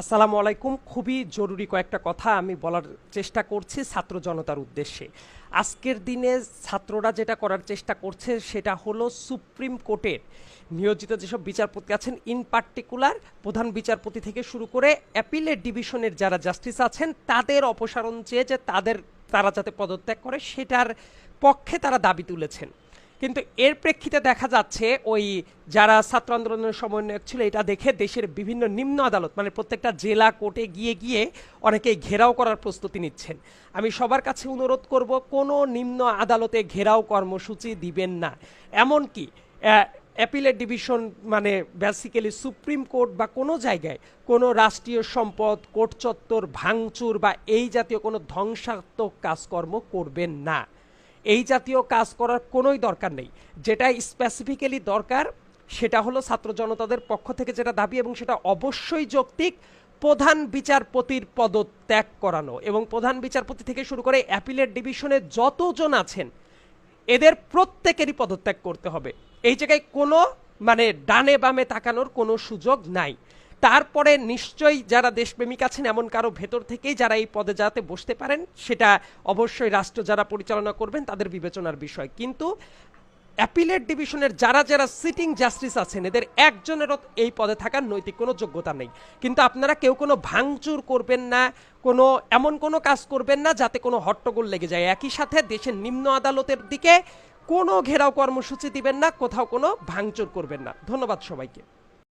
আসসালামু আলাইকুম। খুবই জরুরি কয়েকটা কথা আমি বলার চেষ্টা করছি ছাত্র জনতার উদ্দেশ্যে। আজকের দিনে ছাত্ররা যেটা করার চেষ্টা করছে সেটা হলো সুপ্রিম কোর্টের নিয়োজিত যেসব বিচারপতি আছেন ইন পার্টিকুলার প্রধান বিচারপতি থেকে শুরু করে অ্যাপিলেট ডিভিশনের যারা জাস্টিস আছেন, তাদের অপসারণ চেয়ে যে তাদের তারা যাতে পদত্যাগ করে সেটার পক্ষে তারা দাবি তুলেছেন। কিন্তু এর প্রেক্ষিতে দেখা যাচ্ছে ওই যারা ছাত্র আন্দোলনের সমন্বয়ক ছিল, এটা দেখে দেশের বিভিন্ন নিম্ন আদালত মানে প্রত্যেকটা জেলা, কোর্টে গিয়ে গিয়ে অনেকেই ঘেরাও করার প্রস্তুতি নিচ্ছেন। আমি সবার কাছে অনুরোধ করব, কোনো নিম্ন আদালতে ঘেরাও কর্মসূচি দিবেন না। এমনকি অ্যাপিলেট ডিভিশন মানে বেসিক্যালি সুপ্রিম কোর্ট বা কোনো জায়গায় কোনো রাষ্ট্রীয় সম্পদ, কোর্ট চত্বর ভাঙচুর বা এই জাতীয় কোনো ধ্বংসাত্মক কাজকর্ম করবেন না। এই জাতীয় কাজ করার কোনোই দরকার নেই। যেটা স্পেসিফিক্যালি দরকার, সেটা হলো ছাত্র জনতাদের পক্ষ থেকে যেটা দাবি এবং সেটা অবশ্যই যৌক্তিক, প্রধান বিচারপতির পদত্যাগ করানো এবং প্রধান বিচারপতি থেকে শুরু করে অ্যাপিলেট ডিভিশনে যতজন আছেন, এদের প্রত্যেকেরই পদত্যাগ করতে হবে। এই জায়গায় কোনো মানে ডানে বামে তাকানোর কোনো সুযোগ নাই। তারপরে নিশ্চয়ই যারা দেশপ্রেমিক আছেন, এমন কারও ভেতর থেকেই যারা এই পদে যাতে বসতে পারেন, সেটা অবশ্যই রাষ্ট্র যারা পরিচালনা করবেন, তাদের বিবেচনার বিষয়। কিন্তু অ্যাপিলেট ডিভিশনের যারা যারা সিটিং জাস্টিস আছেন, এদের একজনেরও এই পদে থাকার নৈতিক কোনো যোগ্যতা নেই। কিন্তু আপনারা কেউ কোনো ভাঙচুর করবেন না, কোনো এমন কোনো কাজ করবেন না, যাতে কোনো হট্টগোল লেগে যায়। একই সাথে দেশের নিম্ন আদালতের দিকে কোনো ঘেরাও কর্মসূচি দিবেন না, কোথাও কোনো ভাঙচুর করবেন না। ধন্যবাদ সবাইকে।